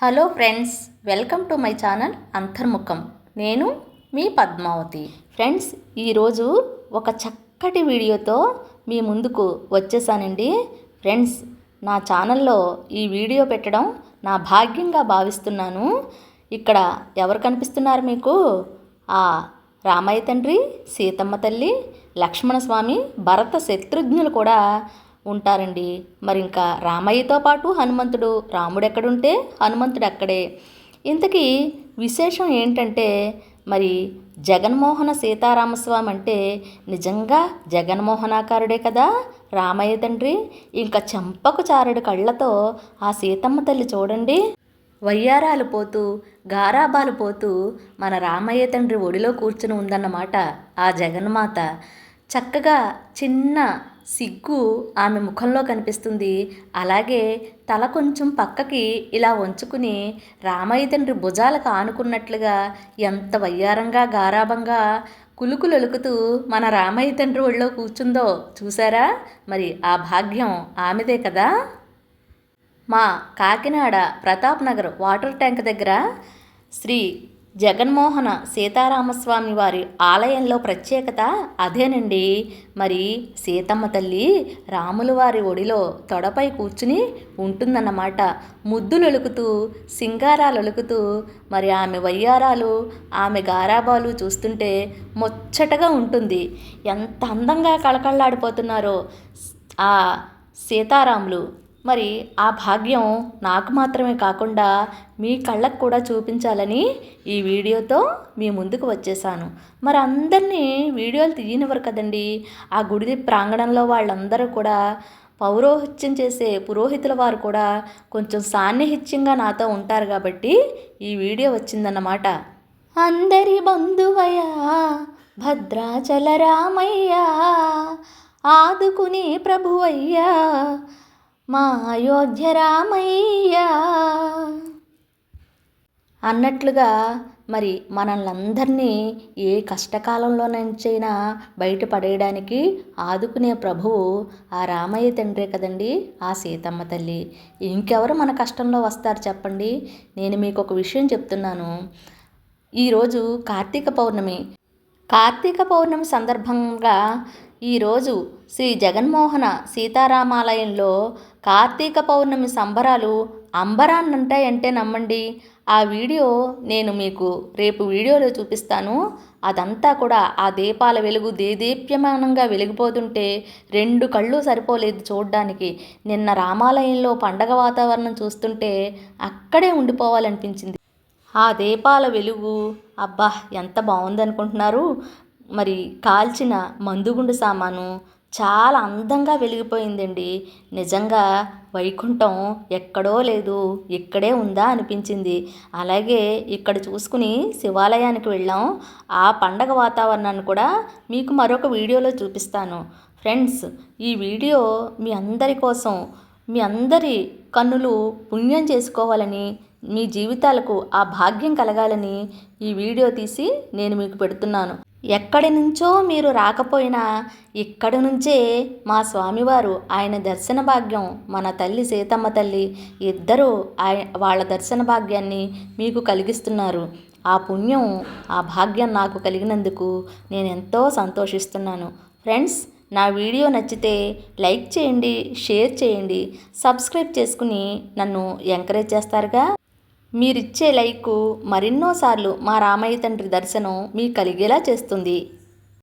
Hello friends welcome to my channel Antarmukham. నేను మీ Padmavati. Friends ఈరోజు ఒక చక్కటి వీడియోతో మీ ముందుకు వచ్చేసానండి. ఫ్రెండ్స్ నా ఛానల్లో ఈ వీడియో పెట్టడం నా భాగ్యంగా భావిస్తున్నాను. ఇక్కడ ఎవరు కనిపిస్తున్నారు మీకు? ఆ రామయ్య తండ్రి సీతమ్మ తల్లి లక్ష్మణస్వామి భరత శత్రుఘ్నులు కూడా ఉంటారండి. మరి ఇంకా రామయ్యతో పాటు హనుమంతుడు రాముడు ఎక్కడుంటే హనుమంతుడు అక్కడే ఇంతకీ విశేషం ఏంటంటే మరి జగన్మోహన సీతారామస్వామి అంటే నిజంగా జగన్మోహనాకారుడే కదా రామయ్య తండ్రి? ఇంకా చెంపకు చారుడు కళ్ళతో ఆ సీతమ్మ తల్లి చూడండి. వయ్యారాలు పోతూ గారాబాలు పోతూ మన రామయ్య తండ్రి ఒడిలో కూర్చుని ఉందన్నమాట ఆ జగన్మాత. చక్కగా చిన్న సిగ్గు ఆమె ముఖంలో కనిపిస్తుంది. అలాగే తల కొంచెం పక్కకి ఇలా వంచుకుని రామయ్య తండ్రి భుజాలకు ఆనుకున్నట్లుగా ఎంత వయ్యారంగా గారాభంగా కులుకులొలుకుతూ మన రామయ్య తండ్రి ఒళ్ళో కూర్చుందో చూసారా మరి ఆ భాగ్యం ఆమెదే కదా? మా కాకినాడ ప్రతాప్ నగర్ వాటర్ ట్యాంక్ దగ్గర శ్రీ జగన్మోహన సీతారామస్వామి వారి ఆలయంలో ప్రత్యేకత అదేనండి. మరి సీతమ్మ తల్లి రాముల వారి ఒడిలో తొడపై కూర్చుని ఉంటుందన్నమాట. ముద్దులొలుకుతూ సింగారాలొలుకుతూ మరి ఆమె వయ్యారాలు ఆమె గారాబాలు చూస్తుంటే ముచ్చటగా ఉంటుంది. ఎంత అందంగా కళకళలాడిపోతున్నారో ఆ సీతారాములు. మరి ఆ భాగ్యం నాకు మాత్రమే కాకుండా మీ కళ్ళకు కూడా చూపించాలని ఈ వీడియోతో మీ ముందుకు వచ్చేసాను. మరి అందరినీ వీడియోలు తీయనివ్వరు కదండి. ఆ గుడి ప్రాంగణంలో వాళ్ళందరూ కూడా పౌరోహిత్యం చేసే పురోహితుల వారు కూడా కొంచెం సాన్నిహిత్యంగా నాతో ఉంటారు కాబట్టి ఈ వీడియో వచ్చిందన్నమాట. అందరి బంధువయ్యా భద్రాచల రామయ్యా ఆదుకుని ప్రభువయ్యా మా అయోధ్య రామయ్య. అన్నట్లుగా మరి మనల్నందరినీ ఏ కష్టకాలంలో నుంచైనా బయటపడేయడానికి ఆదుకునే ప్రభువు ఆ రామయ్య తండ్రే కదండి ఆ సీతమ్మ తల్లి. ఇంకెవరు మన కష్టంలో వస్తారు చెప్పండి? నేను మీకు ఒక విషయం చెప్తున్నాను. ఈరోజు కార్తీక పౌర్ణమి. కార్తీక పౌర్ణమి సందర్భంగా ఈరోజు శ్రీ జగన్మోహన సీతారామాలయంలో కార్తీక పౌర్ణమి సంబరాలు అంబరాన్నంటాయంటే నమ్మండి. ఆ వీడియో నేను మీకు రేపు వీడియోలో చూపిస్తాను. అదంతా కూడా ఆ దీపాల వెలుగు దేదీప్యమానంగా వెలిగిపోతుంటే రెండు కళ్ళు సరిపోలేదు చూడడానికి. నిన్న రామాలయంలో పండగ వాతావరణం చూస్తుంటే అక్కడే ఉండిపోవాలనిపించింది. ఆ దీపాల వెలుగు అబ్బా ఎంత బాగుందనుకుంటున్నారు. మరి కాల్చిన మందుగుండు సామాను చాలా అందంగా వెలిగిపోయిందండి. నిజంగా వైకుంఠం ఎక్కడో లేదు ఇక్కడే ఉందా అనిపించింది. అలాగే ఇక్కడ చూసుకుని శివాలయానికి వెళ్ళాం. ఆ పండగ వాతావరణాన్ని కూడా మీకు మరొక వీడియోలో చూపిస్తాను. ఫ్రెండ్స్ ఈ వీడియో మీ అందరి కోసం మీ అందరి కన్నులు పుణ్యం చేసుకోవాలని మీ జీవితాలకు ఆ భాగ్యం కలగాలని ఈ వీడియో తీసి నేను మీకు పెడుతున్నాను. ఎక్కడి నుంచో మీరు రాకపోయినా ఇక్కడి నుంచే మా స్వామివారు ఆయన దర్శన భాగ్యం మన తల్లి సీతమ్మ తల్లి ఇద్దరూ ఆయ వాళ్ళ దర్శన భాగ్యాన్ని మీకు కలిగిస్తున్నారు. ఆ పుణ్యం ఆ భాగ్యం నాకు కలిగినందుకు నేను ఎంతో సంతోషిస్తున్నాను. ఫ్రెండ్స్ నా వీడియో నచ్చితే లైక్ చేయండి షేర్ చేయండి సబ్స్క్రైబ్ చేసుకుని నన్ను ఎంకరేజ్ చేస్తారుగా? మీరిచ్చే లైకు మరెన్నోసార్లు మా రామయ్య తండ్రి దర్శనం మీ కలిగేలా చేస్తుంది.